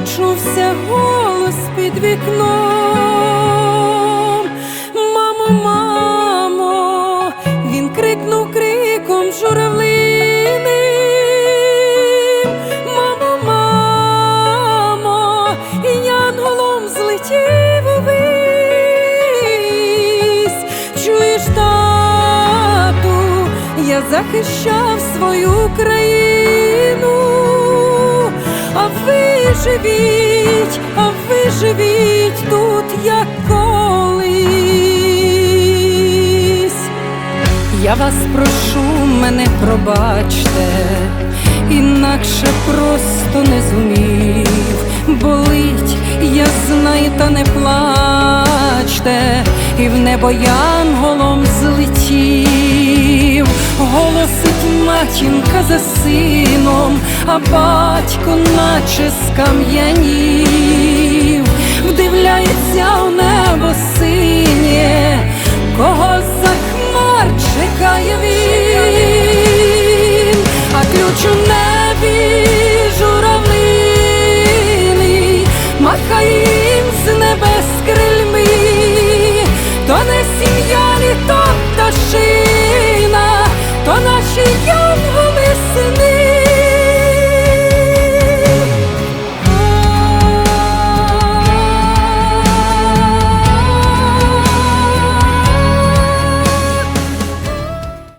почувся голос під вікном. Мамо, мамо, він крикнув криком журавлиним. Мамо, мамо, і янголом злетів увись. Чуєш, тату, я захищав свою країну, живіть, а ви живіть тут, як колись. Я вас прошу, мене пробачте, інакше просто не зумів. Болить, я знаю, та не плачте, і в небо янголом злетів. Голосить матінка за сином, а батько наче скам'янів, вдивляється у небо синє, кого за хмар чекає він, а ключ у небі журавлиний, махає з небес крильми, то не сім'я, ні то пташи.